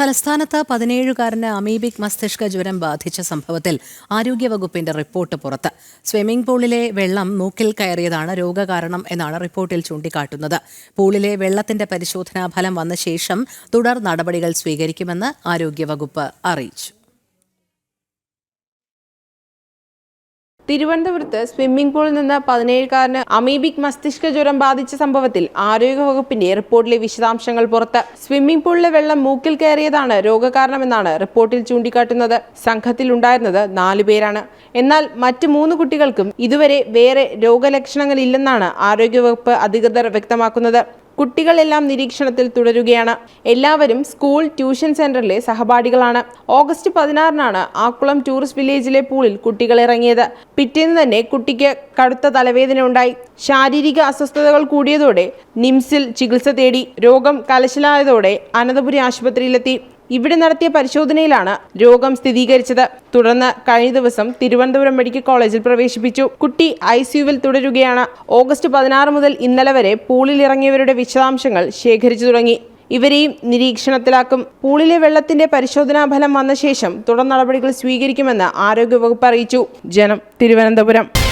തലസ്ഥാനത്ത് പതിനേഴുകാരന് അമീബിക് മസ്തിഷ്ക ജ്വരം ബാധിച്ച സംഭവത്തിൽ ആരോഗ്യവകുപ്പിന്റെ റിപ്പോർട്ട് പുറത്ത്. സ്വിമ്മിംഗ് പൂളിലെ വെള്ളം മൂക്കിൽ കയറിയതാണ് രോഗകാരണം എന്നാണ് റിപ്പോർട്ടിൽ ചൂണ്ടിക്കാട്ടുന്നത്. പൂളിലെ വെള്ളത്തിന്റെ പരിശോധനാ ഫലം വന്ന ശേഷം തുടർ നടപടികൾ സ്വീകരിക്കുമെന്ന് ആരോഗ്യവകുപ്പ് അറിയിച്ചു. തിരുവനന്തപുരത്ത് സ്വിമ്മിംഗ് പൂളിൽ നിന്ന് പതിനേഴുകാരന് അമീബിക് മസ്തിഷ്ക ജ്വരം ബാധിച്ച സംഭവത്തിൽ ആരോഗ്യവകുപ്പിന്റെ റിപ്പോർട്ടിലെ വിശദാംശങ്ങൾ പുറത്ത്. സ്വിമ്മിംഗ് പൂളിലെ വെള്ളം മൂക്കിൽ കയറിയതാണ് രോഗകാരണമെന്നാണ് റിപ്പോർട്ടിൽ ചൂണ്ടിക്കാട്ടുന്നത്. സംഘത്തിലുണ്ടായിരുന്നത് നാലുപേരാണ് എന്നാൽ മറ്റ് മൂന്ന് കുട്ടികൾക്കും ഇതുവരെ വേറെ രോഗലക്ഷണങ്ങളില്ലെന്നാണ് ആരോഗ്യവകുപ്പ് അധികൃതർ വ്യക്തമാക്കുന്നത്. കുട്ടികളെല്ലാം നിരീക്ഷണത്തിൽ തുടരുകയാണ്. എല്ലാവരും സ്കൂൾ ട്യൂഷൻ സെന്ററിലെ സഹപാഠികളാണ്. ഓഗസ്റ്റ് പതിനാറിനാണ് ആക്കുളം ടൂറിസ്റ്റ് വില്ലേജിലെ പൂളിൽ കുട്ടികൾ ഇറങ്ങിയത്. പിറ്റേന്ന് തന്നെ കുട്ടിക്ക് കടുത്ത തലവേദന ഉണ്ടായി. ശാരീരിക അസ്വസ്ഥതകൾ കൂടിയതോടെ നിംസിൽ ചികിത്സ തേടി രോഗം കലശലായതോടെ അനന്തപുരി ആശുപത്രിയിലെത്തി. ഇവിടെ നടത്തിയ പരിശോധനയിലാണ് രോഗം സ്ഥിരീകരിച്ചത്. തുടർന്ന് കഴിഞ്ഞ ദിവസം തിരുവനന്തപുരം മെഡിക്കൽ കോളേജിൽ പ്രവേശിപ്പിച്ചു. കുട്ടി ഐ സിയുവിൽ തുടരുകയാണ്. ഓഗസ്റ്റ് പതിനാറ് മുതൽ ഇന്നലെ വരെ പൂളിൽ ഇറങ്ങിയവരുടെ വിശദാംശങ്ങൾ ശേഖരിച്ചു തുടങ്ങി. ഇവരെയും നിരീക്ഷണത്തിലാക്കും. പൂളിലെ വെള്ളത്തിന്റെ പരിശോധനാ ഫലം വന്ന ശേഷം തുടർ നടപടികൾ സ്വീകരിക്കുമെന്ന് ആരോഗ്യവകുപ്പ് അറിയിച്ചു. ജനം തിരുവനന്തപുരം.